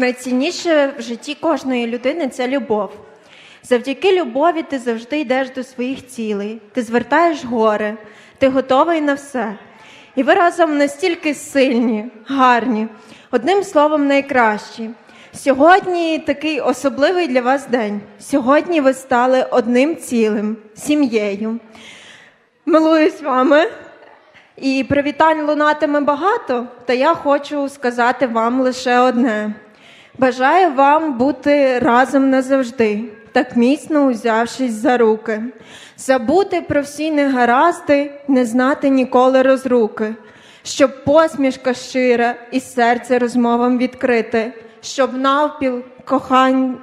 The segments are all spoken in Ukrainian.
Найцінніше в житті кожної людини це любов. Завдяки любові ти завжди йдеш до своїх цілей, ти звертаєш гори, ти готовий на все. І ви разом настільки сильні, гарні, одним словом, найкращі. Сьогодні такий особливий для вас день. Сьогодні ви стали одним цілим, сім'єю. Милуюсь вами. І привітань лунатиме багато, та я хочу сказати вам лише одне: бажаю вам бути разом назавжди, так міцно узявшись за руки, забути про всі негаразди, не знати ніколи розруки, щоб посмішка щира і серце розмовам відкрите, щоб навпіл кохань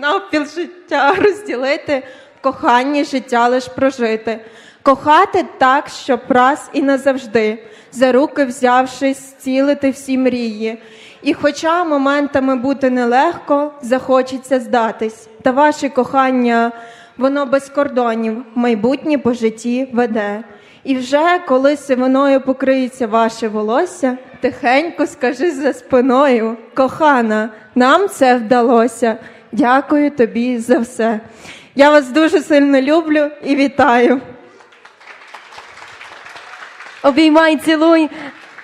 навпіл життя розділити, в коханні життя лиш прожити, кохати так, щоб раз і назавжди, за руки взявшись, зцілити всі мрії. І хоча моментами бути нелегко, захочеться здатись, та ваше кохання, воно без кордонів, майбутнє по житті веде. І вже коли сивиною покриється ваше волосся, тихенько скажи за спиною, кохана, нам це вдалося. Дякую тобі за все. Я вас дуже сильно люблю і вітаю. Обіймай, цілуй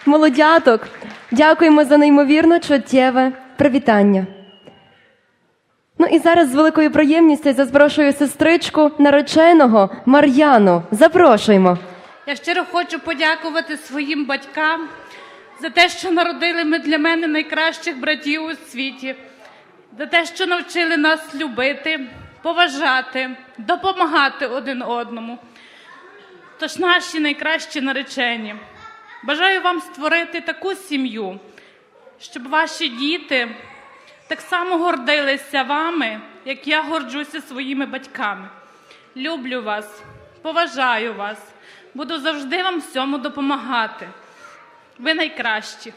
молодяток. Дякуємо за неймовірно чуттєве привітання. Ну і зараз з великою приємністю запрошую сестричку нареченого Мар'яну. Запрошуємо. Я щиро хочу подякувати своїм батькам за те, що народили ми для мене найкращих братів у світі, за те, що навчили нас любити, поважати, допомагати один одному. Тож наші найкращі наречені. Бажаю вам створити таку сім'ю, щоб ваші діти так само гордилися вами, як я горджуся своїми батьками. Люблю вас, поважаю вас, буду завжди вам всьому допомагати. Ви найкращі.